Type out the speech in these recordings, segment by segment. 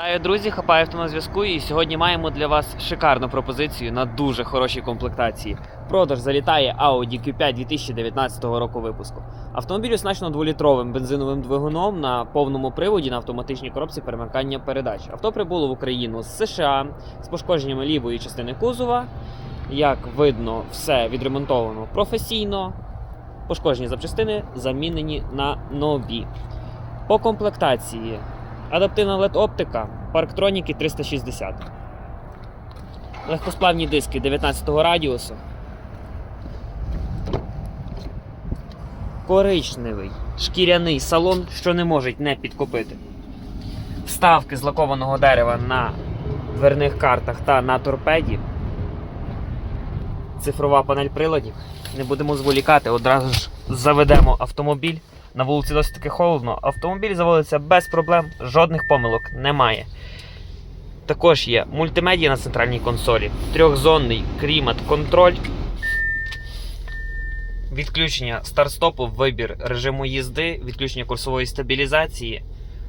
Вітаю, друзі, хапаю авто на зв'язку. І сьогодні маємо для вас шикарну пропозицію на дуже хорошій комплектації. Продаж залітає Audi Q5 2019 року випуску. Автомобіль оснащено 2-літровим бензиновим двигуном на повному приводі на автоматичній коробці перемикання передач. Авто прибуло в Україну з США з пошкодженнями лівої частини кузова. Як видно, все відремонтовано професійно. Пошкоджені запчастини замінені на нові. По комплектації Адаптивна LED-оптика, парктроніки 360. Легкосплавні диски 19 радіусу. Коричневий шкіряний салон, що не можуть не підкупити. Вставки з лакованого дерева на дверних картах та на торпеді. Цифрова панель приладів. Не будемо зволікати, одразу ж заведемо автомобіль. На вулиці досить таки холодно. Автомобіль заводиться без проблем, жодних помилок немає. Також є мультимедія на центральній консолі, трьохзонний клімат-контроль, відключення старт-стопу, вибір режиму їзди, відключення курсової стабілізації,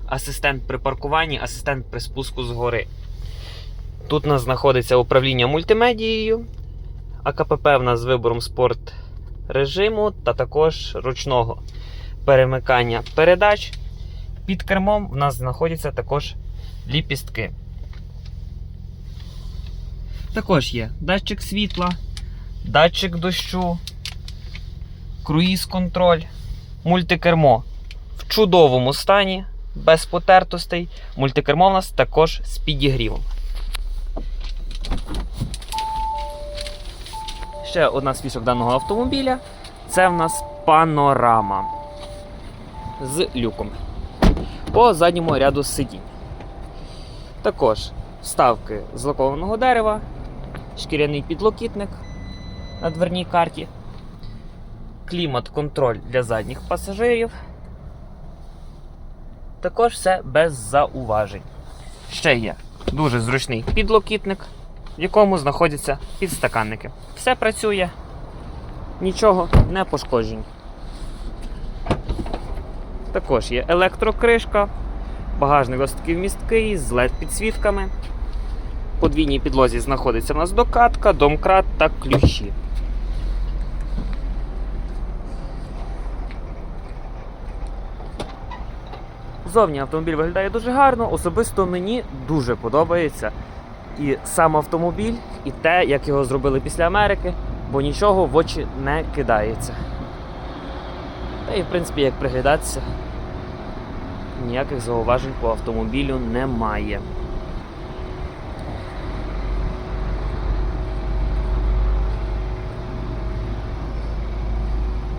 асистент при паркуванні, асистент при спуску з гори. Тут у нас знаходиться управління мультимедією, АКПП в нас з вибором спорт режиму та також ручного перемикання передач. Під кермом в нас знаходяться також ліпістки. Також є датчик світла, датчик дощу, круїз-контроль, мультикермо в чудовому стані, без потертостей. Мультикермо в нас також з підігрівом. Ще одна з фішок даного автомобіля це в нас панорама з люком по задньому ряду сидінь. Також вставки з лакованого дерева, шкіряний підлокітник на дверній карті, клімат-контроль для задніх пасажирів. Також все без зауважень. Ще є дуже зручний підлокітник, в якому знаходяться підстаканники. Все працює, нічого не пошкоджень. Також є електрокришка, багажник досить таки вмісткий з led підсвітками. В подвійній підлозі знаходиться в нас докатка, домкрат та ключі. Зовні автомобіль виглядає дуже гарно, особисто мені дуже подобається і сам автомобіль, і те, як його зробили після Америки, бо нічого в очі не кидається. Та і в принципі, як приглядатися, ніяких зауважень по автомобілю немає.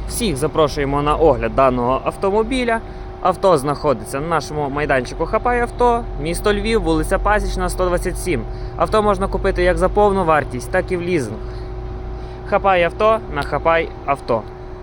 Всіх запрошуємо на огляд даного автомобіля. Авто знаходиться на нашому майданчику Хапай авто, місто Львів, вулиця Пасічна, 127. Авто можна купити як за повну вартість, так і в лізинг. Хапай авто на Хапай авто.